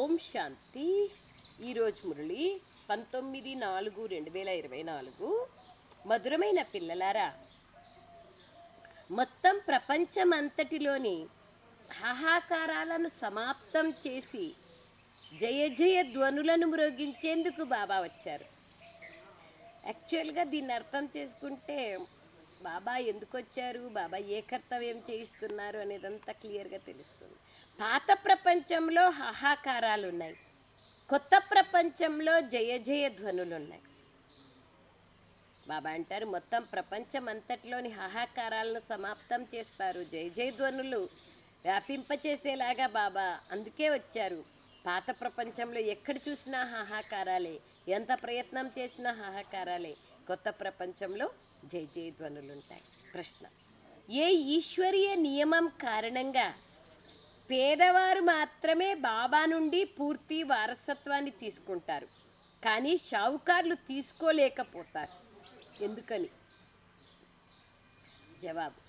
ఓం శాంతి. ఈరోజు మురళి పంతొమ్మిది నాలుగు రెండు వేల ఇరవై నాలుగు. మధురమైన పిల్లలారా మొత్తం ప్రపంచమంతటిలోని హాహాకారాలను సమాప్తం చేసి జయ జయ ధ్వనులను మ్రోగించేందుకు బాబా వచ్చారు. యాక్చువల్గా దీన్ని అర్థం చేసుకుంటే బాబా ఎందుకు వచ్చారు బాబా ఏ కర్తవ్యం చేయిస్తున్నారు అనేదంతా క్లియర్గా తెలుస్తుంది. పాత ప్రపంచంలో హాహాకారాలు ఉన్నాయి కొత్త ప్రపంచంలో జయ జయ ధ్వనులు ఉన్నాయి బాబా అంటారు మొత్తం ప్రపంచం అంతట్లోని హాహాకారాలను సమాప్తం చేస్తారు. జయ జయ ధ్వనులు వ్యాపింపచేసేలాగా బాబా అందుకే వచ్చారు. పాత ప్రపంచంలో ఎక్కడ చూసినా హాహాకారాలే ఎంత ప్రయత్నం చేసినా హాహాకారాలే కొత్త ప్రపంచంలో జై జై ధ్వనులు ఉంటాయి ప్రశ్న ఏ ఈశ్వరీయ నియమం కారణంగా పేదవారు మాత్రమే బాబా నుండి పూర్తి వారసత్వాన్ని తీసుకుంటారు. కానీ షావుకార్లు తీసుకోలేకపోతారు. ఎందుకని? జవాబు.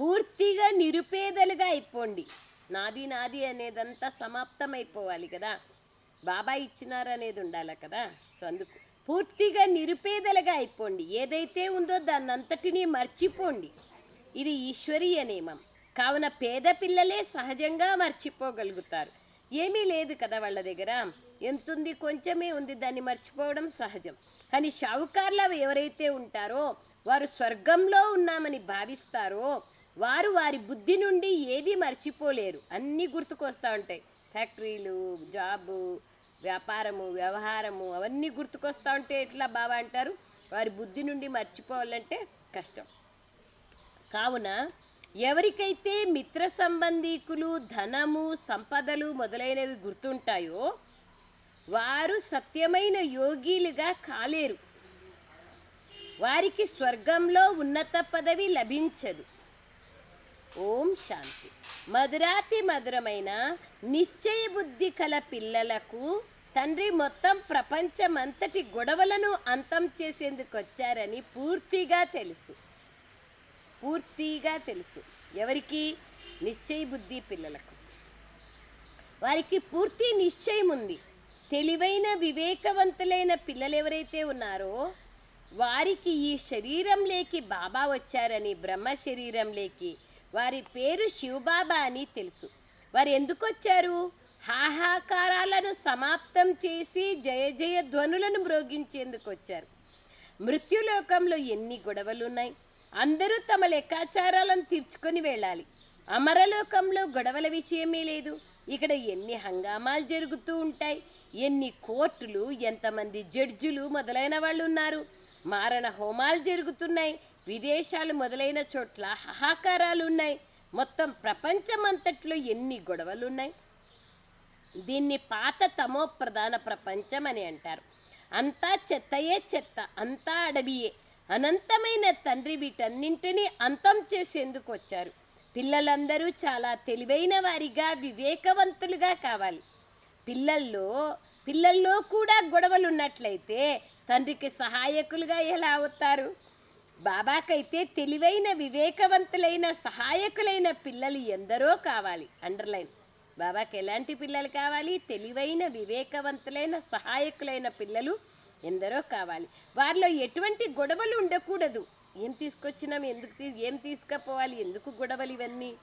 పూర్తిగా నిరుపేదలుగా అయిపోండి. నాది నాది అనేదంతా సమాప్తం అయిపోవాలి కదా. బాబా ఇచ్చినారనేది ఉండాలి కదా? సో అందుకు పూర్తిగా నిరుపేదలుగా అయిపోండి. ఏదైతే ఉందో దాన్నంతటినీ మర్చిపోండి. ఇది ఈశ్వరీయ నియమం. కావున పేద పిల్లలే సహజంగా మర్చిపోగలుగుతారు. ఏమీ లేదు కదా వాళ్ళ దగ్గర. ఎంతుంది కొంచెమే ఉంది దాన్ని మర్చిపోవడం సహజం. కానీ షావుకార్లు అవి ఎవరైతే ఉంటారో వారు స్వర్గంలో ఉన్నామని భావిస్తారో వారు వారి బుద్ధి నుండి ఏది మర్చిపోలేరు. అన్నీ గుర్తుకొస్తూ ఉంటాయి. ఫ్యాక్టరీలు జాబు వ్యాపారము వ్యవహారము అవన్నీ గుర్తుకొస్తూ ఉంటే ఎట్లా బాబా అంటారు? వారి బుద్ధి నుండి మర్చిపోవాలంటే కష్టం. కావున ఎవరికైతే మిత్ర సంబంధీకులు ధనము సంపదలు మొదలైనవి గుర్తుంటాయో వారు సత్యమైన యోగిలుగా కాలేరు. వారికి స్వర్గంలో ఉన్నత పదవి లభించదు. ఓం శాంతి. మధురాతి మధురమైన నిశ్చయ బుద్ధి కల పిల్లలకు తండ్రి మొత్తం ప్రపంచమంతటి గొడవలను అంతం చేసేందుకు వచ్చారని పూర్తిగా తెలుసు. పూర్తిగా తెలుసు. ఎవరికి? నిశ్చయ బుద్ధి పిల్లలకు. వారికి పూర్తి నిశ్చయం ఉంది. తెలివైన వివేకవంతులైన పిల్లలు ఎవరైతే ఉన్నారో వారికి ఈ శరీరంలోకి బాబా వచ్చారని బ్రహ్మ శరీరంలోకి వారి పేరు శివబాబా అని తెలుసు. వారు ఎందుకు వచ్చారు? హాహాకారాలను సమాప్తం చేసి జయ జయ ధ్వనులను మ్రోగించేందుకు వచ్చారు. మృత్యులోకంలో ఎన్ని గొడవలున్నాయి? అందరూ తమ లెక్కాచారాలను తీర్చుకొని వెళ్ళాలి. అమరలోకంలో గొడవల విషయమే లేదు. ఇక్కడ ఎన్ని హంగామాలు జరుగుతూ ఉంటాయి. ఎన్ని కోర్టులు ఎంతమంది జడ్జులు మొదలైన వాళ్ళు ఉన్నారు. మారణ హోమాలు జరుగుతున్నాయి. విదేశాలు మొదలైన చోట్ల హాహాకారాలు ఉన్నాయి. మొత్తం ప్రపంచమంతట్లో ఎన్ని గొడవలు ఉన్నాయి? దీన్ని పాత తమో ప్రధాన ప్రపంచం అని అంటారు. అంతా చెత్తయే చెత్త అంతా అడవియే. అనంతమైన తండ్రి వీటన్నింటినీ అంతం చేసేందుకు వచ్చారు పిల్లలందరూ చాలా తెలివైన వారిగా వివేకవంతులుగా కావాలి. పిల్లల్లో పిల్లల్లో కూడా గొడవలు ఉన్నట్లయితే తండ్రికి సహాయకులుగా ఎలా అవుతారు? బాబాకైతే తెలివైన వివేకవంతులైన సహాయకులైన పిల్లలు ఎందరో కావాలి. అండర్లైన్. బాబాకి ఎలాంటి పిల్లలు కావాలి? తెలివైన వివేకవంతులైన సహాయకులైన పిల్లలు ఎందరో కావాలి. వారిలో ఎటువంటి గొడవలు ఉండకూడదు. ఏం తీసుకొచ్చినాం ఎందుకు తీ ఏం తీసుకుపోవాలి ఎందుకు గొడవలు ఇవన్నీ?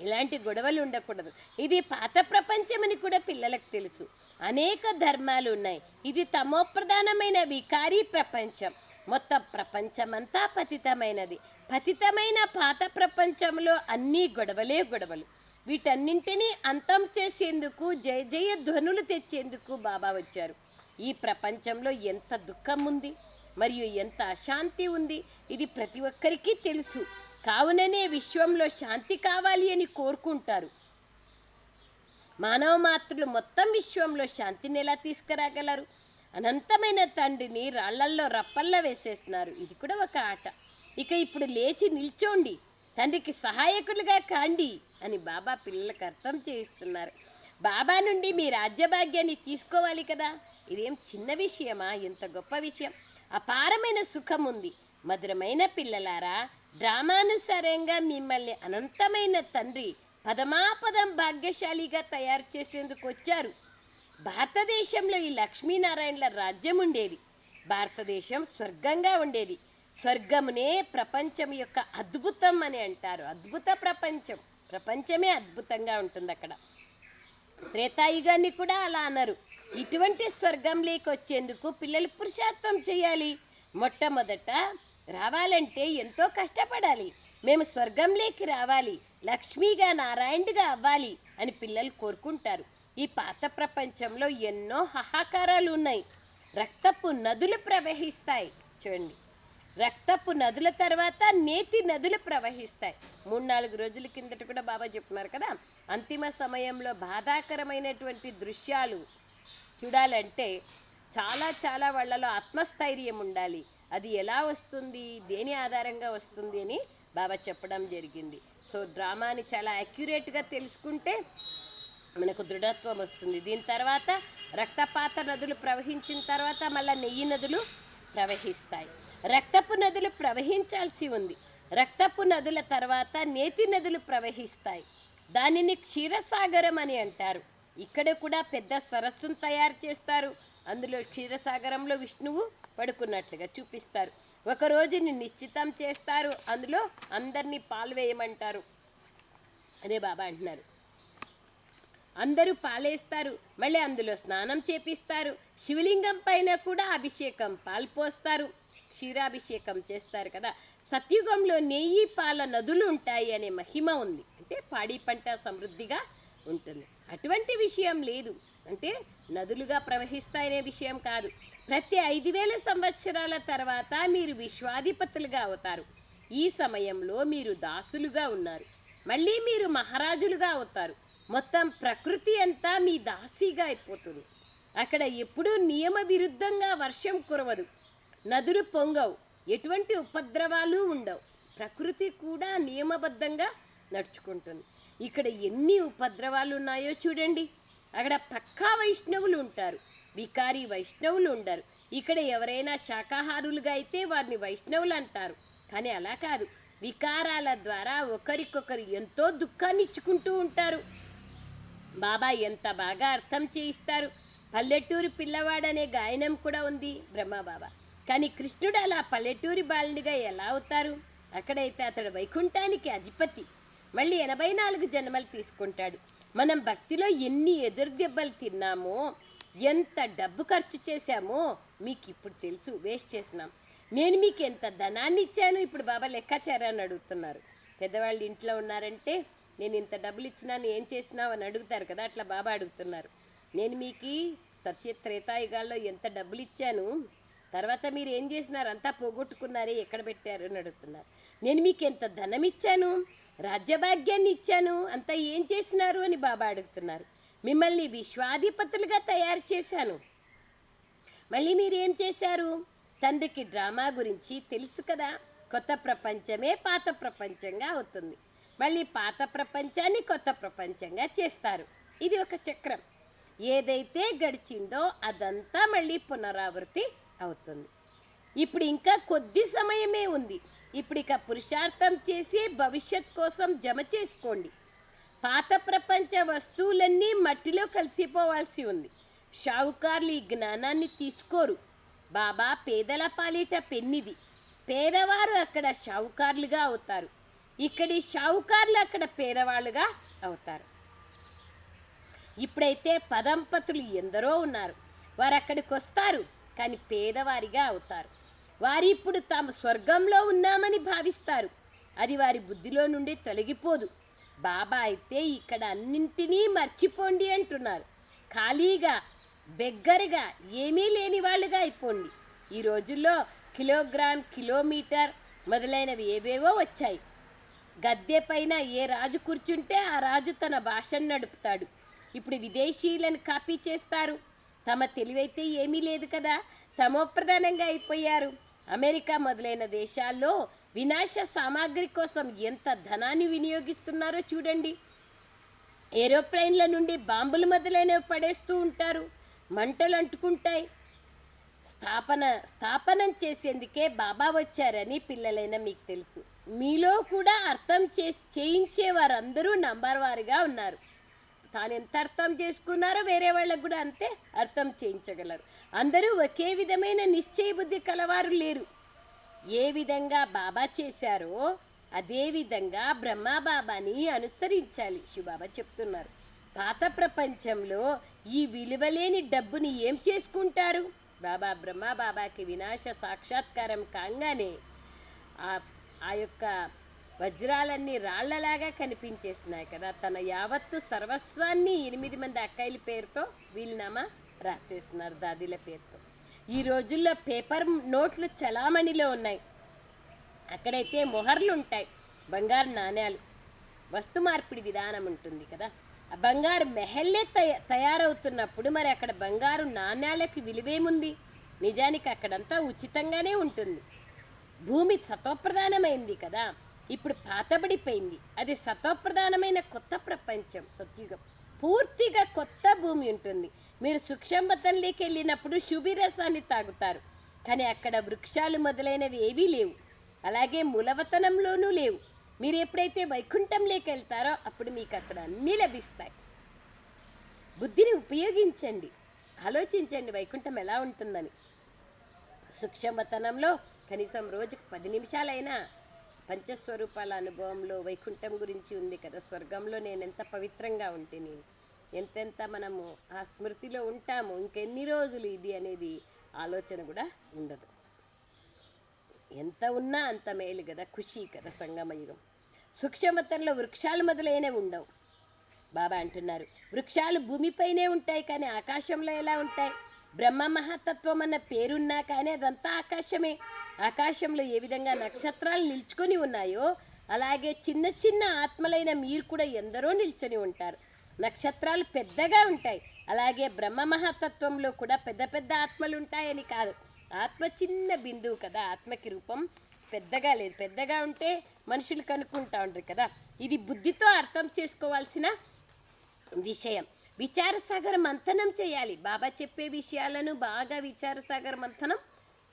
ఇలాంటి గొడవలు ఉండకూడదు. ఇది పాత ప్రపంచమని కూడా పిల్లలకు తెలుసు. అనేక ధర్మాలు ఉన్నాయి. ఇది తమో ప్రధానమైన వికారీ ప్రపంచం. మొత్తం ప్రపంచమంతా పతితమైనది. పతితమైన పాత ప్రపంచంలో అన్నీ గొడవలే గొడవలు. వీటన్నింటినీ అంతం చేసేందుకు జయ జయ ధ్వనులు తెచ్చేందుకు బాబా వచ్చారు. ఈ ప్రపంచంలో ఎంత దుఃఖం ఉంది మరియు ఎంత అశాంతి ఉంది ఇది ప్రతి ఒక్కరికి తెలుసు. కావుననే విశ్వంలో శాంతి కావాలి అని కోరుకుంటారు. మానవ మాతృలు మొత్తం విశ్వంలో శాంతిని ఎలా తీసుకురాగలరు? అనంతమైన తండ్రిని రాళ్ళల్లో రప్పల్లో వేసేస్తున్నారు. ఇది కూడా ఒక ఆట. ఇక ఇప్పుడు లేచి నిల్చోండి. తండ్రికి సహాయకులుగా కాండి అని బాబా పిల్లలకు అర్థం చేయిస్తున్నారు. బాబా నుండి మీ రాజ్యభాగ్యాన్ని తీసుకోవాలి కదా? ఇదేం చిన్న విషయమా? ఎంత గొప్ప విషయం. అపారమైన సుఖం ఉంది మధురమైన పిల్లలారా డ్రామానుసారంగా మిమ్మల్ని అనంతమైన తండ్రి పదమాపదం భాగ్యశాలిగా తయారు చేసేందుకు వచ్చారు. భారతదేశంలో ఈ లక్ష్మీనారాయణల రాజ్యం ఉండేది. భారతదేశం స్వర్గంగా ఉండేది. స్వర్గమునే ప్రపంచం యొక్క అద్భుతం అని అంటారు. అద్భుత ప్రపంచం. ప్రపంచమే అద్భుతంగా ఉంటుంది అక్కడ త్రేతాయుగాన్ని కూడా అలా అన్నారు. ఇటువంటి స్వర్గంలోకి వచ్చేందుకు పిల్లలు పురుషార్థం చేయాలి. మొట్టమొదట రావాలంటే ఎంతో కష్టపడాలి. మేము స్వర్గంలోకి రావాలి. లక్ష్మిగా నారాయణుడిగా అవ్వాలి అని పిల్లలు కోరుకుంటారు. ఈ పాత ప్రపంచంలో ఎన్నో హాహాకారాలు ఉన్నాయి. రక్తపు నదులు ప్రవహిస్తాయి. చూడండి. రక్తపు నదుల తర్వాత నేతి నదులు ప్రవహిస్తాయి. మూడు నాలుగు రోజుల కిందట కూడా బాబా చెప్తున్నారు కదా అంతిమ సమయంలో బాధాకరమైనటువంటి దృశ్యాలు చూడాలంటే చాలా చాలా వాళ్ళలో ఆత్మస్థైర్యం ఉండాలి. అది ఎలా వస్తుంది దేని ఆధారంగా వస్తుంది అని బాబా చెప్పడం జరిగింది. సో డ్రామాని చాలా అక్యురేట్గా తెలుసుకుంటే మనకు దృఢత్వం వస్తుంది. దీని తర్వాత రక్తపాత నదులు ప్రవహించిన తర్వాత మళ్ళీ నెయ్యి నదులు ప్రవహిస్తాయి. రక్తపు నదులు ప్రవహించాల్సి ఉంది. రక్తపు నదుల తర్వాత నేతి నదులు ప్రవహిస్తాయి. దానిని క్షీరసాగరం అని అంటారు. ఇక్కడ కూడా పెద్ద సరస్సును తయారు చేస్తారు. అందులో క్షీరసాగరంలో విష్ణువు పడుకున్నట్లుగా చూపిస్తారు. ఒక రోజుని నిశ్చితం చేస్తారు. అందులో అందరినీ పాలు వేయమంటారు. అదే బాబా అంటున్నారు. అందరూ పాలేస్తారు. మళ్ళీ అందులో స్నానం చేపిస్తారు. శివలింగం పైన కూడా అభిషేకం పాలు పోస్తారు. క్షీరాభిషేకం చేస్తారు కదా. సత్యుగంలో నెయ్యి పాల నదులు ఉంటాయి అనే మహిమ ఉంది. అంటే పాడి పంట సమృద్ధిగా ఉంటుంది. అటువంటి విషయం లేదు. అంటే నదులుగా ప్రవహిస్తాయనే విషయం కాదు. ప్రతి ఐదు వేల సంవత్సరాల తర్వాత మీరు విశ్వాధిపతులుగా అవుతారు. ఈ సమయంలో మీరు దాసులుగా ఉన్నారు. మళ్ళీ మీరు మహారాజులుగా అవుతారు. మొత్తం ప్రకృతి అంతా మీ దాసీగా అయిపోతుంది. అక్కడ ఎప్పుడూ నియమ విరుద్ధంగా వర్షం కురవదు. నదులు పొంగవు. ఎటువంటి ఉపద్రవాలు ఉండవు. ప్రకృతి కూడా నియమబద్ధంగా నడుచుకుంటుంది. ఇక్కడ ఎన్ని ఉపద్రవాలు ఉన్నాయో చూడండి. అక్కడ పక్కా వైష్ణవులు ఉంటారు. వికారి వైష్ణవులు ఉండరు. ఇక్కడ ఎవరైనా శాకాహారులుగా అయితే వారిని వైష్ణవులు అంటారు. కానీ అలా కాదు. వికారాల ద్వారా ఒకరికొకరు ఎంతో దుఃఖాన్ని ఇచ్చుకుంటూ ఉంటారు. బాబా ఎంత బాగా అర్థం చేయిస్తారు. పల్లెటూరు పిల్లవాడనే గాయనం కూడా ఉంది బ్రహ్మబాబా. కానీ కృష్ణుడు అలా పల్లెటూరి బాలుడిగా ఎలా అవుతారు? అక్కడైతే అతడు వైకుంఠానికి అధిపతి. మళ్ళీ ఎనభై నాలుగు జన్మలు తీసుకుంటాడు. మనం భక్తిలో ఎన్ని ఎదురు దెబ్బలు తిన్నామో ఎంత డబ్బు ఖర్చు చేశామో మీకు ఇప్పుడు తెలుసు వేస్ట్ చేసినాం. నేను మీకు ఎంత ధనాన్ని ఇచ్చాను? ఇప్పుడు బాబా లెక్కాచారాన్ని అడుగుతున్నారు. పెద్దవాళ్ళు ఇంట్లో ఉన్నారంటే నేను ఇంత డబ్బులు ఇచ్చినాను ఏం చేసినావు అని అడుగుతారు కదా అట్లా బాబా అడుగుతున్నారు. నేను మీకు సత్య త్రేతాయుగాల్లో ఎంత డబ్బులు ఇచ్చాను? తర్వాత మీరు ఏం చేసినారు? అంతా పోగొట్టుకున్నారే ఎక్కడ పెట్టారు అని అడుగుతున్నారు. నేను మీకు ఎంత ధనం ఇచ్చాను? రాజ్యభాగ్యాన్ని ఇచ్చాను? అంతా ఏం చేసినారు అని బాబా అడుగుతున్నారు. మిమ్మల్ని విశ్వాధిపతులుగా తయారు చేశాను. మళ్ళీ మీరు ఏం చేశారు? తండ్రికి డ్రామా గురించి తెలుసు కదా? కొత్త ప్రపంచమే పాత ప్రపంచంగా అవుతుంది. మళ్ళీ పాత ప్రపంచాన్ని కొత్త ప్రపంచంగా చేస్తారు. ఇది ఒక చక్రం. ఏదైతే గడిచిందో అదంతా మళ్ళీ పునరావృతి అవుతుంది. ఇప్పుడు ఇంకా కొద్ది సమయమే ఉంది. ఇప్పుడు ఇక పురుషార్థం చేసి భవిష్యత్ కోసం జమ చేసుకోండి. పాత ప్రపంచ వస్తువులన్నీ మట్టిలో కలిసిపోవాల్సి ఉంది. షావుకారులు ఈ జ్ఞానాన్ని తీసుకోరు. బాబా పేదల పాలిట పెన్నిది. పేదవారు అక్కడ షావుకారులుగా అవుతారు. ఇక్కడి షావుకారులు అక్కడ పేదవాళ్ళుగా అవుతారు. ఇప్పుడైతే పదంపతులు ఎందరో ఉన్నారు. వారు అక్కడికి వస్తారు కానీ పేదవారిగా అవుతారు. వారి ఇప్పుడు తాము స్వర్గంలో ఉన్నామని భావిస్తారు. అది వారి బుద్ధిలో నుండి తొలగిపోదు. బాబా అయితే ఇక్కడ అన్నింటినీ మర్చిపోండి అంటున్నారు. ఖాళీగా బెగ్గరగా ఏమీ లేని వాళ్ళుగా అయిపోండి. ఈ రోజుల్లో కిలోగ్రామ్ కిలోమీటర్ మొదలైనవి ఏవేవో వచ్చాయి. గద్దె పైన ఏ రాజు కూర్చుంటే ఆ రాజు తన భాషను నడుపుతాడు. ఇప్పుడు విదేశీయులను కాపీ చేస్తారు. తమ తెలివైతే ఏమీ లేదు కదా. తమోప్రధానంగా అయిపోయారు. అమెరికా మొదలైన దేశాల్లో వినాశ సామాగ్రి కోసం ఎంత ధనాన్ని వినియోగిస్తున్నారో చూడండి. ఏరోప్లేన్ల నుండి బాంబులు మొదలైనవి పడేస్తూ ఉంటారు. మంటలు అంటుకుంటాయి. స్థాపన స్థాపనం చేసేందుకే బాబా వచ్చారని పిల్లలైన మీకు తెలుసు. మీలో కూడా అర్థం చేసి చేయించే వారందరూ నంబర్ వారిగా ఉన్నారు. తాను ఎంత అర్థం చేసుకున్నారో వేరే వాళ్ళకు కూడా అంతే అర్థం చేయించగలరు. అందరూ ఒకే విధమైన నిశ్చయ బుద్ధి కలవారు లేరు. ఏ విధంగా బాబా చేశారో అదే విధంగా బ్రహ్మ బాబాని అనుసరించాలి శివబాబా చెప్తున్నారు. పాత ప్రపంచంలో ఈ విలువలేని డబ్బుని ఏం చేసుకుంటారు? బాబా బ్రహ్మ బాబాకి వినాశ సాక్షాత్కారం కాగానే ఆ ఆ యొక్క వజ్రాలన్నీ రాళ్ళలాగా కనిపించేసినాయి కదా. తన యావత్తు సర్వస్వాన్ని ఎనిమిది మంది అక్కాయిల పేరుతో వీలునామా రాసేస్తున్నారు దాదిల పేరుతో. ఈ రోజుల్లో పేపర్ నోట్లు చలామణిలో ఉన్నాయి. అక్కడైతే మొహర్లు ఉంటాయి. బంగారు నాణ్యాలు వస్తు మార్పిడి విధానం ఉంటుంది కదా. ఆ బంగారు మెహల్లే తయ తయారవుతున్నప్పుడు మరి అక్కడ బంగారు నాణ్యాలకి విలువేముంది? నిజానికి అక్కడంతా ఉచితంగానే ఉంటుంది. భూమి సతోప్రధానమైంది కదా. ఇప్పుడు పాతబడిపోయింది. అది సతోప్రధానమైన కొత్త ప్రపంచం సత్యుగం. పూర్తిగా కొత్త భూమి ఉంటుంది. మీరు సుక్షంబతంలోకి వెళ్ళినప్పుడు శుభిరసాన్ని తాగుతారు. కానీ అక్కడ వృక్షాలు మొదలైనవి ఏవీ లేవు. అలాగే మూలవతనంలోనూ లేవు. మీరు ఎప్పుడైతే వైకుంఠంలోకి వెళ్తారో అప్పుడు మీకు అక్కడ అన్నీ లభిస్తాయి. బుద్ధిని ఉపయోగించండి. ఆలోచించండి వైకుంఠం ఎలా ఉంటుందని. సుక్షమతనంలో కనీసం రోజుకు పది నిమిషాలైనా పంచస్వరూపాల అనుభవంలో వైకుంఠం గురించి ఉంది కదా. స్వర్గంలో నేను ఎంత పవిత్రంగా ఉంటేని ఎంతెంత మనము ఆ స్మృతిలో ఉంటాము ఇంకెన్ని రోజులు ఇది అనేది ఆలోచన కూడా ఉండదు. ఎంత ఉన్నా అంత మేలు కదా ఖుషి కదా సంగమయుగం సూక్ష్మతంలో వృక్షాలు మొదలైనవి ఉండవు. బాబా అంటున్నారు వృక్షాలు భూమిపైనే ఉంటాయి కానీ ఆకాశంలో ఎలా ఉంటాయి? బ్రహ్మ మహాతత్వం అన్న పేరున్నా కానీ అదంతా ఆకాశమే. ఆకాశంలో ఏ విధంగా నక్షత్రాలు నిల్చుకొని ఉన్నాయో అలాగే చిన్న చిన్న ఆత్మలైన మీరు కూడా ఎందరో నిల్చొని ఉంటారు. నక్షత్రాలు పెద్దగా ఉంటాయి. అలాగే బ్రహ్మ మహాతత్వంలో కూడా పెద్ద పెద్ద ఆత్మలు ఉంటాయని కాదు. ఆత్మ చిన్న బిందువు కదా ఆత్మకి రూపం పెద్దగా లేదు. పెద్దగా ఉంటే మనుషులు కనుక్కుంటా ఉండరు కదా. ఇది బుద్ధితో అర్థం చేసుకోవాల్సిన విషయం. విచారసాగర మంథనం చేయాలి. బాబా చెప్పే విషయాలను బాగా విచారసాగర మంథనం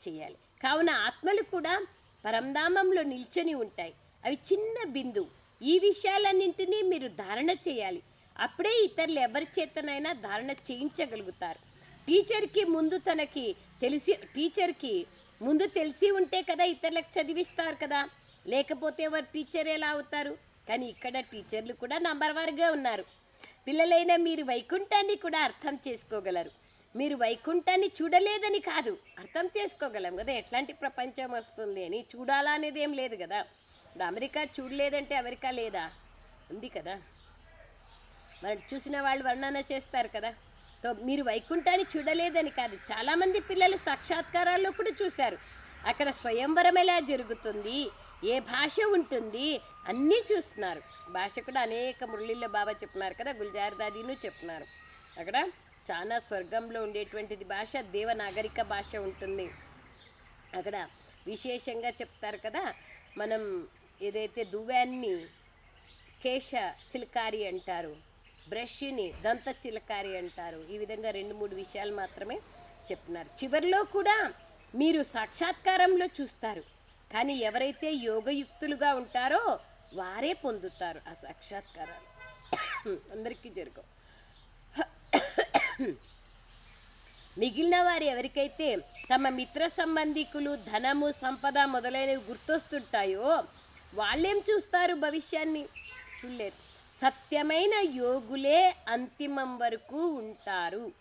చేయాలి. కావున ఆత్మలు కూడా పరంధామంలో నిల్చొని ఉంటాయి. అవి చిన్న బిందు. ఈ విషయాలన్నింటినీ మీరు ధారణ చేయాలి. అప్పుడే ఇతరులు ఎవరి చేతనైనా ధారణ చేయించగలుగుతారు. టీచర్కి ముందు తనకి తెలిసి టీచర్కి ముందు తెలిసి ఉంటే కదా ఇతరులకు చదివిస్తారు కదా. లేకపోతే వారు టీచర్ ఎలా అవుతారు? కానీ ఇక్కడ టీచర్లు కూడా నంబర్ వారుగా ఉన్నారు. పిల్లలైన మీరు వైకుంఠాన్ని కూడా అర్థం చేసుకోగలరు. మీరు వైకుంఠాన్ని చూడలేదని కాదు అర్థం చేసుకోగలం కదా. ఎట్లాంటి ప్రపంచం వస్తుంది అని చూడాలా అనేది ఏం లేదు కదా. ఇప్పుడు అమెరికా చూడలేదంటే అమెరికా లేదా? ఉంది కదా. మరి చూసిన వాళ్ళు వర్ణన చేస్తారు కదా. తో మీరు వైకుంఠాన్ని చూడలేదని కాదు చాలామంది పిల్లలు సాక్షాత్కారాల్లో కూడా చూశారు. అక్కడ స్వయంవరం ఎలా జరుగుతుంది? ఏ భాష ఉంటుంది? అన్నీ చూస్తున్నారు. భాష కూడా అనేక మురళిల్లో బాబా చెప్తున్నారు కదా గుల్జార్ దాదీను చెప్తున్నారు అక్కడ చాలా స్వర్గంలో ఉండేటువంటిది భాష దేవనాగరిక భాష ఉంటుంది. అక్కడ విశేషంగా చెప్తారు కదా మనం ఏదైతే దువ్వాన్ని కేశ చిలకారి అంటారు బ్రష్ని దంత చిలకారి అంటారు ఈ విధంగా రెండు మూడు విషయాలు మాత్రమే చెప్తున్నారు చివరిలో కూడా మీరు సాక్షాత్కారంలో చూస్తారు. కానీ ఎవరైతే యోగయుక్తులుగా ఉంటారో వారే పొందుతారు ఆ సాక్షాత్కారాలు. అందరికీ జరగవు. మిగిలిన వారు ఎవరికైతే తమ మిత్ర సంబంధికులు ధనము సంపద మొదలైనవి గుర్తొస్తుంటాయో వాళ్ళేం చూస్తారు భవిష్యాన్ని? చూడలేరు. సత్యమైన యోగులే అంతిమం వరకు ఉంటారు.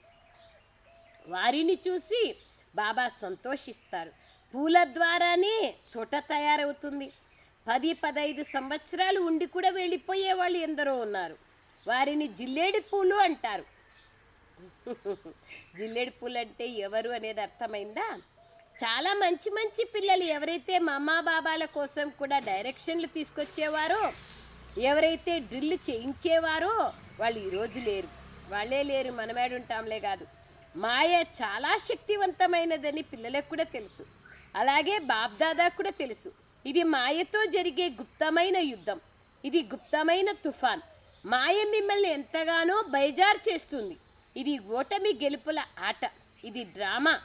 వారిని చూసి బాబా సంతోషిస్తారు. పూల ద్వారానే తోట తయారవుతుంది. పది పదైదు సంవత్సరాలు ఉండి కూడా వెళ్ళిపోయే వాళ్ళు ఎందరో ఉన్నారు. వారిని జిల్లేడి పూలు అంటారు. జిల్లేడు పూలు అంటే ఎవరు అనేది అర్థమైందా? చాలా మంచి మంచి పిల్లలు ఎవరైతే మా బాబాల కోసం కూడా డైరెక్షన్లు తీసుకొచ్చేవారో ఎవరైతే డ్రిల్ చేయించేవారో వాళ్ళు ఈరోజు లేరు. వాళ్ళే లేరు మనమేడు ఉంటాంలే కాదు. మాయ చాలా శక్తివంతమైనదని పిల్లలకు కూడా తెలుసు. అలాగే బాబ్దాదా కూడా తెలుసు. ఇది మాయతో జరిగే గుప్తమైన యుద్ధం. ఇది గుప్తమైన తుఫాన్. మాయ మిమ్మల్ని ఎంతగానో బైజార్ చేస్తుంది. ఇది ఓటమి గెలుపుల ఆట. ఇది డ్రామా.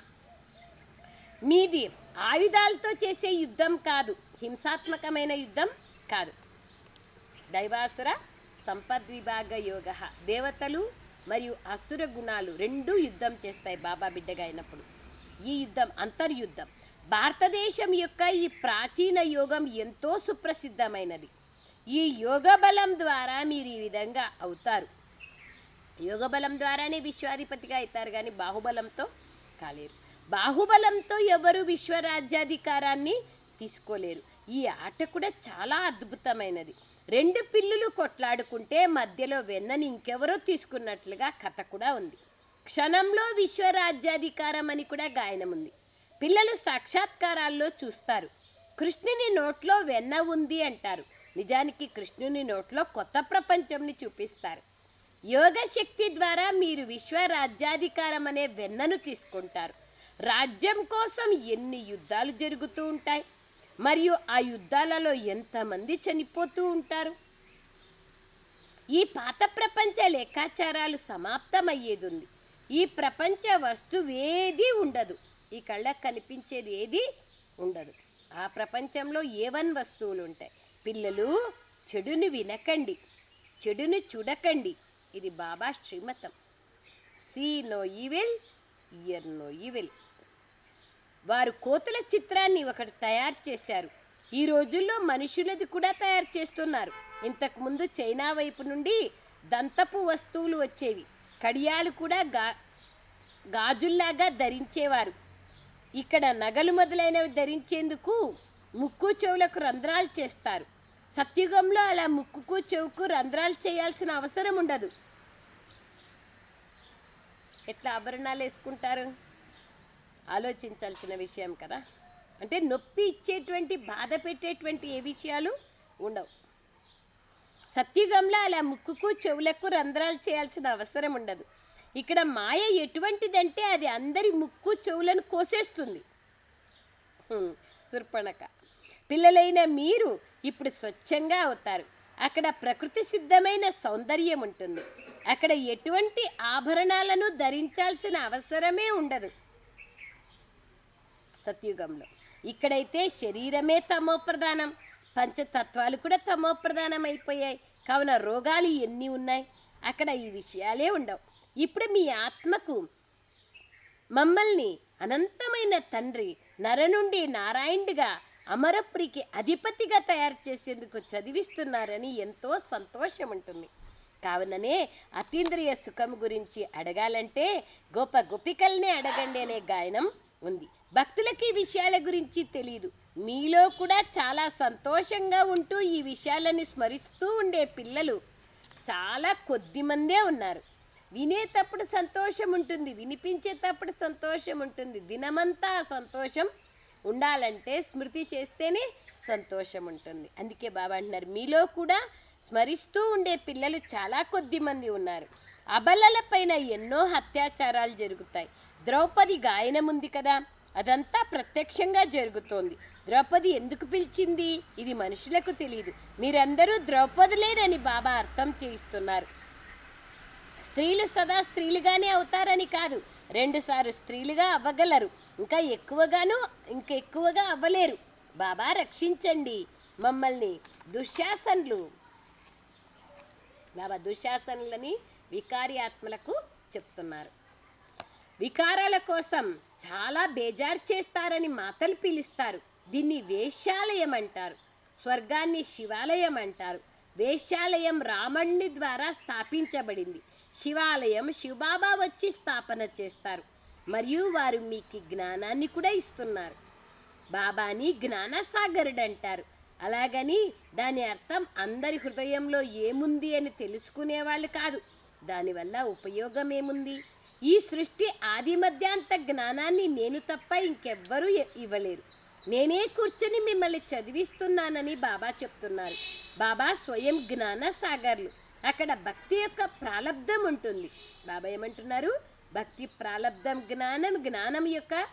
మీది ఆయుధాలతో చేసే యుద్ధం కాదు. హింసాత్మకమైన యుద్ధం కాదు. దైవాసుర సంపద్విభాగ యోగ. దేవతలు మరియు అసుర గుణాలు రెండూ యుద్ధం చేస్తాయి బాబా బిడ్డగా అయినప్పుడు. ఈ యుద్ధం అంతర్యుద్ధం. భారతదేశం యొక్క ఈ ప్రాచీన యోగం ఎంతో సుప్రసిద్ధమైనది. ఈ యోగ బలం ద్వారా మీరు ఈ విధంగా అవుతారు. యోగ బలం ద్వారానే విశ్వాధిపతిగా అవుతారు కానీ బాహుబలంతో కాలేరు. బాహుబలంతో ఎవరు విశ్వరాజ్యాధికారాన్ని తీసుకోలేరు. ఈ ఆట కూడా చాలా అద్భుతమైనది. రెండు పిల్లులు కొట్లాడుకుంటే మధ్యలో వెన్నని ఇంకెవరో తీసుకున్నట్లుగా కథ కూడా ఉంది. క్షణంలో విశ్వరాజ్యాధికారం అని కూడా గాయనం ఉంది పిల్లలు సాక్షాత్కారాల్లో చూస్తారు. కృష్ణుని నోట్లో వెన్న ఉంది అంటారు. నిజానికి కృష్ణుని నోట్లో కొత్త ప్రపంచంని చూపిస్తారు. యోగ శక్తి ద్వారా మీరు విశ్వ రాజ్యాధికారం అనే వెన్నను తీసుకుంటారు. రాజ్యం కోసం ఎన్ని యుద్ధాలు జరుగుతూ ఉంటాయి? మరియు ఆ యుద్ధాలలో ఎంతమంది చనిపోతూ ఉంటారు? ఈ పాత ప్రపంచ లెక్కాచారాలు సమాప్తమయ్యేది ఉంది ఈ ప్రపంచ వస్తువేది ఉండదు. ఈ కళ్ళకు కనిపించేది ఏది ఉండదు. ఆ ప్రపంచంలో ఏవన్ వస్తువులు ఉంటాయి? పిల్లలు చెడుని వినకండి. చెడుని చూడకండి. ఇది బాబా శ్రీమతం. See no evil hear no evil. వారు కోతుల చిత్రాన్ని ఒకటి తయారు చేశారు. ఈ రోజుల్లో మనుషులది కూడా తయారు చేస్తున్నారు. ఇంతకుముందు చైనా వైపు నుండి దంతపు వస్తువులు వచ్చేవి. కడియాలు కూడా గా గాజుల్లాగా ధరించేవారు. ఇక్కడ నగలు మొదలైనవి ధరించేందుకు ముక్కు చెవులకు రంధ్రాలు చేస్తారు. సత్యుగంలో అలా ముక్కుకు చెవుకు రంధ్రాలు చేయాల్సిన అవసరం ఉండదు. ఎట్లా ఆభరణాలు వేసుకుంటారు? ఆలోచించాల్సిన విషయం కదా. అంటే నొప్పి ఇచ్చేటువంటి బాధ పెట్టేటువంటి ఏ విషయాలు ఉండవు. సత్యుగంలో అలా ముక్కుకు చెవులకు రంధ్రాలు చేయాల్సిన అవసరం ఉండదు. ఇక్కడ మాయ ఎటువంటిదంటే అది అందరి ముక్కు చెవులను కోసేస్తుంది. హ్మ్, పిల్లలైన మీరు ఇప్పుడు స్వచ్ఛంగా అవుతారు. అక్కడ ప్రకృతి సిద్ధమైన సౌందర్యం ఉంటుంది. అక్కడ ఎటువంటి ఆభరణాలను ధరించాల్సిన అవసరమే ఉండదు. సత్యుగంలో. ఇక్కడైతే శరీరమే తమో ప్రధానం పంచతత్వాలు కూడా తమో ప్రధానం అయిపోయాయి కావున రోగాలు ఎన్ని ఉన్నాయి? అక్కడ ఈ విషయాలే ఉండవు. ఇప్పుడు మీ ఆత్మకు మమ్మల్ని అనంతమైన తండ్రి నర నుండి నారాయణుడిగా అమరపురికి అధిపతిగా తయారు చేసేందుకు చదివిస్తున్నారని ఎంతో సంతోషం ఉంటుంది. కావుననే అతీంద్రియ సుఖం గురించి అడగాలంటే గోప గోపికల్నే అడగండి అనే గాయనం ఉంది. భక్తులకి విషయాల గురించి తెలియదు మీలో కూడా చాలా సంతోషంగా ఉంటూ ఈ విషయాలని స్మరిస్తూ ఉండే పిల్లలు చాలా కొద్ది మందే ఉన్నారు. వినేటప్పుడు సంతోషం ఉంటుంది వినిపించేటప్పుడు సంతోషం ఉంటుంది. దినమంతా సంతోషం ఉండాలంటే స్మృతి చేస్తేనే సంతోషం ఉంటుంది. అందుకే బాబా అంటున్నారు మీలో కూడా స్మరిస్తూ ఉండే పిల్లలు చాలా కొద్ది మంది ఉన్నారు. అబలల పైన ఎన్నో అత్యాచారాలు జరుగుతాయి. ద్రౌపది గాయనం ఉంది కదా అదంతా ప్రత్యక్షంగా జరుగుతోంది. ద్రౌపది ఎందుకు పిలిచింది? ఇది మనుషులకు తెలియదు మీరందరూ ద్రౌపదులేనని బాబా అర్థం చేయిస్తున్నారు. స్త్రీలు సదా స్త్రీలుగానే అవుతారని కాదు. రెండుసార్లు స్త్రీలుగా అవ్వగలరు. ఇంకా ఎక్కువగాను ఇంకా ఎక్కువగా అవ్వలేరు. బాబా రక్షించండి. మమ్మల్ని దుశ్శాసనులు బాబా దుశ్శాసనులని వికారి ఆత్మలకు చెప్తున్నారు. వికారాల కోసం చాలా బేజారు చేస్తారని మాతలు పిలుస్తారు. దీన్ని వేశ్యాలయం అంటారు. స్వర్గాన్ని శివాలయం అంటారు. వేశ్యాలయం రామణ్ణి ద్వారా స్థాపించబడింది. శివాలయం శివబాబా వచ్చి స్థాపన చేస్తారు. మరియు వారు మీకు జ్ఞానాన్ని కూడా ఇస్తున్నారు. బాబాని జ్ఞానసాగరుడు అంటారు అలాగని దాని అర్థం అందరి హృదయంలో ఏముంది అని తెలుసుకునేవాళ్ళు కాదు. దానివల్ల ఉపయోగం ఏముంది ఈ సృష్టి ఆది మధ్యాంత జ్ఞానాన్ని నేను తప్ప ఇంకెవ్వరూ ఇవ్వలేరు. నేనే కూర్చొని మిమ్మల్ని చదివిస్తున్నానని బాబా చెప్తున్నారు. బాబా స్వయం జ్ఞాన సాగర్లు. అక్కడ భక్తి యొక్క ప్రాలబ్ధం ఉంటుంది. బాబా ఏమంటున్నారు? భక్తి ప్రాలబ్ధం జ్ఞానం జ్ఞానం యొక్క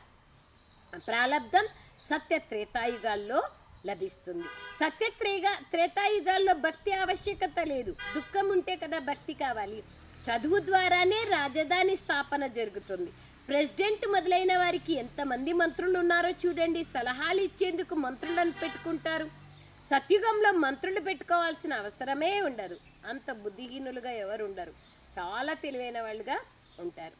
ప్రాలబ్ధం సత్య త్రేతాయుగాల్లో లభిస్తుంది. సత్య త్రేగా త్రేతాయుగాల్లో భక్తి ఆవశ్యకత లేదు. దుఃఖం ఉంటే కదా భక్తి కావాలి. చదువు ద్వారానే రాజధాని స్థాపన జరుగుతుంది. ప్రెసిడెంట్ మొదలైన వారికి ఎంతమంది మంత్రులు ఉన్నారో చూడండి. సలహాలు ఇచ్చేందుకు మంత్రులను పెట్టుకుంటారు. సత్యుగంలో మంత్రులు పెట్టుకోవాల్సిన అవసరమే ఉండదు. అంత బుద్ధిహీనులుగా ఎవరు ఉండరు చాలా తెలివైన వాళ్ళుగా ఉంటారు.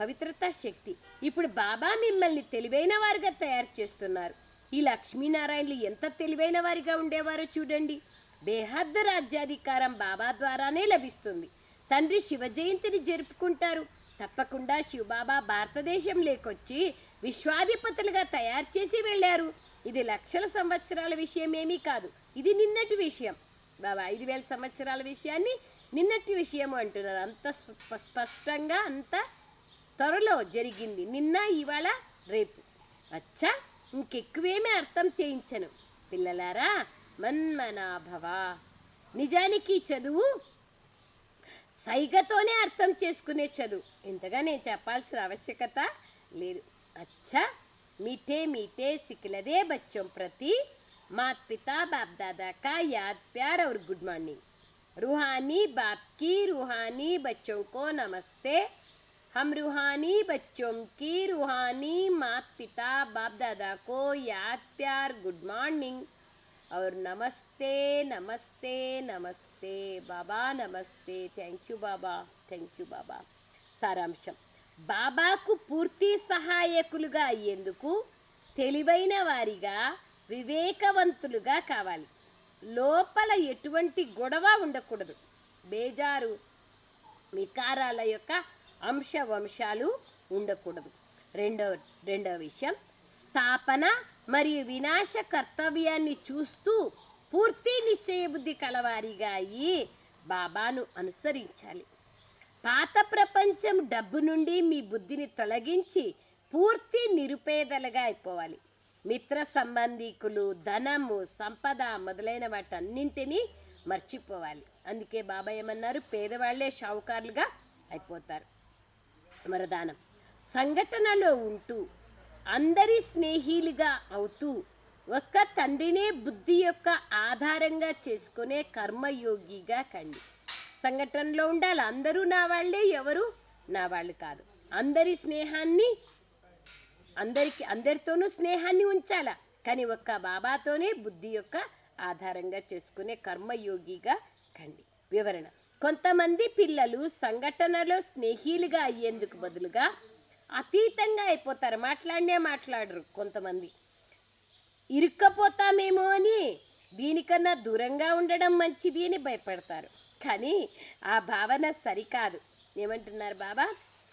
పవిత్రత శక్తి. ఇప్పుడు బాబా మిమ్మల్ని తెలివైన వారిగా తయారు చేస్తున్నారు. ఈ లక్ష్మీనారాయణలు ఎంత తెలివైన వారిగా ఉండేవారో చూడండి. బేహద్దు రాజ్యాధికారం బాబా ద్వారానే లభిస్తుంది. తండ్రి శివ జయంతిని జరుపుకుంటారు. తప్పకుండా శివబాబా భారతదేశం లేకొచ్చి విశ్వాధిపతులుగా తయారు చేసి వెళ్ళారు. ఇది లక్షల సంవత్సరాల విషయం ఏమీ కాదు. ఇది నిన్నటి విషయం. బాబా ఐదు వేల సంవత్సరాల విషయాన్ని నిన్నటి విషయం అంటున్నారు. అంత స్ప- స్పష్టంగా అంత త్వరలో జరిగింది. నిన్న ఇవాళ రేపు. అచ్చా ఇంకెక్కువేమీ అర్థం చేయించను. పిల్లలారా మన్మనాభవ. నిజానికి చదువు సైగతోనే అర్థం చేసుకునే చదువు ఇంతగా నేను చెప్పాల్సిన ఆవశ్యకత లేదు అచ్చా మీఠే మీఠే సిక్కిలదే బచ్చోं ప్రతి मात पिता बाप दादा का याद प्यार और गुड मॉर्निंग रूहानी बाप की रूहानी बच्चों को नमस्ते हम रूहानी बच्चों की रूहानी मात पिता बाप दादा को याद प्यार गुड मॉर्निंग और नमस्ते नमस्ते नमस्ते బాబా నమస్తే thank you Baba thank you బాబా సారాంశం బాబాకు పూర్తి సహాయకులుగా అయ్యేందుకు తెలివైన వారిగా వివేకవంతులుగా కావాలి లోపల ఎటువంటి గొడవ ఉండకూడదు బేజారు వికారాల యొక్క అంశ వంశాలు ఉండకూడదు రెండవ రెండవ విషయం స్థాపన మరియు వినాశ కర్తవ్యాన్ని చూస్తూ పూర్తి నిశ్చయబుద్ధి కలవారిగా అయ్యి బాబాను అనుసరించాలి. పాత ప్రపంచం డబ్బు నుండి మీ బుద్ధిని తొలగించి పూర్తి నిరుపేదలుగా అయిపోవాలి. మిత్ర సంబంధికులు ధనము సంపద మొదలైన వాటన్నింటినీ మర్చిపోవాలి. అందుకే బాబా ఏమన్నారు? పేదవాళ్ళే షావుకారులుగా అయిపోతారు. వరదానం సంఘటనలో ఉంటూ అందరి స్నేహిలుగా అవుతూ ఒక్క తండ్రినే బుద్ధి యొక్క ఆధారంగా చేసుకునే కర్మయోగిగా కండి. సంఘటనలో ఉండాలి. అందరూ నా వాళ్ళే ఎవరు నా వాళ్ళు కాదు. అందరి స్నేహాన్ని అందరికి అందరితోనూ స్నేహాన్ని ఉంచాల? కానీ ఒక్క బాబాతోనే బుద్ధి యొక్క ఆధారంగా చేసుకునే కర్మయోగిగా కండి. వివరణ. కొంతమంది పిల్లలు సంఘటనలో స్నేహిలుగా అయ్యేందుకు బదులుగా అతీతంగా అయిపోతారు. మాట్లాడినే మాట్లాడరు కొంతమంది. ఇరుక్కపోతామేమో అని దీనికన్నా దూరంగా ఉండడం మంచిది అని భయపడతారు. కానీ ఆ భావన సరికాదు. ఏమంటున్నారు బాబా?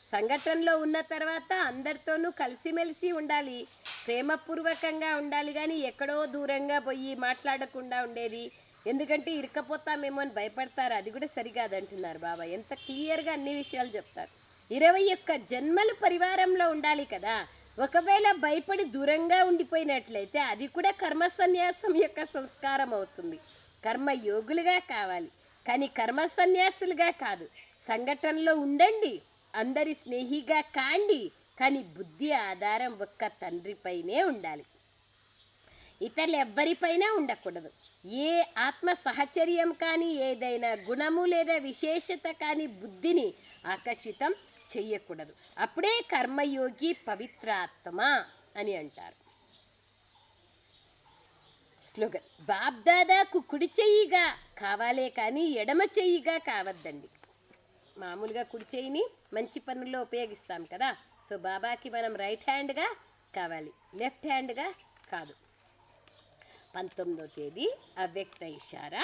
సంఘటనలో ఉన్న తర్వాత అందరితోనూ కలిసిమెలిసి ఉండాలి. ప్రేమపూర్వకంగా ఉండాలి కానీ ఎక్కడో దూరంగా పోయి మాట్లాడకుండా ఉండేది. ఎందుకంటే ఇరుక్కపోతామేమో అని భయపడతారు. అది కూడా సరికాదు అంటున్నారు బాబా. ఎంత క్లియర్గా అన్ని విషయాలు చెప్తారు. ఇరవై ఒక్క జన్మలు పరివారంలో ఉండాలి కదా. ఒకవేళ భయపడి దూరంగా ఉండిపోయినట్లయితే అది కూడా కర్మ సన్యాసం యొక్క సంస్కారం అవుతుంది. కర్మ యోగులుగా కావాలి. కానీ కర్మ సన్యాసులుగా కాదు. సంఘటనలో ఉండండి. అందరి స్నేహిగా కాండి. కానీ బుద్ధి ఆధారం ఒక్క తండ్రిపైనే ఉండాలి. ఇతరులు ఎవ్వరిపైన ఉండకూడదు. ఏ ఆత్మ సహచర్యం కానీ ఏదైనా గుణము లేదా విశేషత కానీ బుద్ధిని ఆకర్షితం చెయ్యకూడదు. అప్పుడే కర్మయోగి పవిత్రాత్మ అని అంటారు. స్లోగన్ బాబ్దాదాకు కుడి చెయ్యిగా కావాలే కానీ ఎడమ చెయ్యిగా కావద్దండి. మామూలుగా కుడి చెయ్యిని మంచి పనుల్లో ఉపయోగిస్తాం కదా. సో బాబాకి మనం రైట్ హ్యాండ్గా కావాలి లెఫ్ట్ హ్యాండ్గా కాదు. పంతొమ్మిదో తేదీ అవ్యక్త ఇషారా.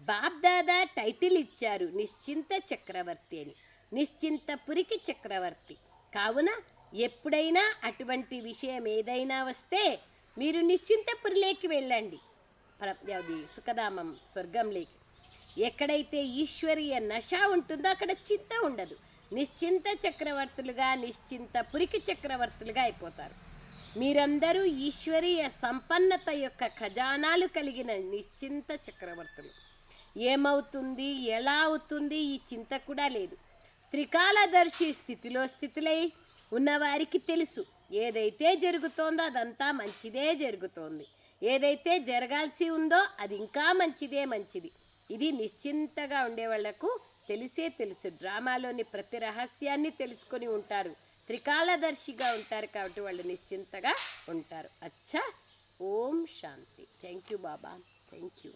బాబ్దాదా టైటిల్ ఇచ్చారు నిశ్చింత చక్రవర్తి అని. నిశ్చింతపురికి చక్రవర్తి. కావున ఎప్పుడైనా అటువంటి విషయం ఏదైనా వస్తే మీరు నిశ్చింతపురిలోకి వెళ్ళండి. అది సుఖధామం స్వర్గంలోకి. ఎక్కడైతే ఈశ్వరీయ నశ ఉంటుందో అక్కడ చింత ఉండదు. నిశ్చింత చక్రవర్తులుగా నిశ్చింత పురికి చక్రవర్తులుగా అయిపోతారు. మీరందరూ ఈశ్వరీయ సంపన్నత యొక్క ఖజానాలు కలిగిన నిశ్చింత చక్రవర్తులు. ఏమవుతుంది? ఎలా అవుతుంది? ఈ చింత కూడా లేదు. త్రికాలదర్శి స్థితిలో స్థితులై ఉన్నవారికి తెలుసు. ఏదైతే జరుగుతోందో అదంతా మంచిదే జరుగుతోంది. ఏదైతే జరగాల్సి ఉందో అది ఇంకా మంచిదే మంచిది. ఇది నిశ్చింతగా ఉండే వాళ్ళకు తెలిసే తెలుసు. డ్రామాలోని ప్రతి రహస్యాన్ని తెలుసుకొని ఉంటారు. త్రికాలదర్శిగా ఉంటారు కాబట్టి వాళ్ళు నిశ్చింతగా ఉంటారు. అచ్చా! ఓం శాంతి. Thank you Baba. Thank you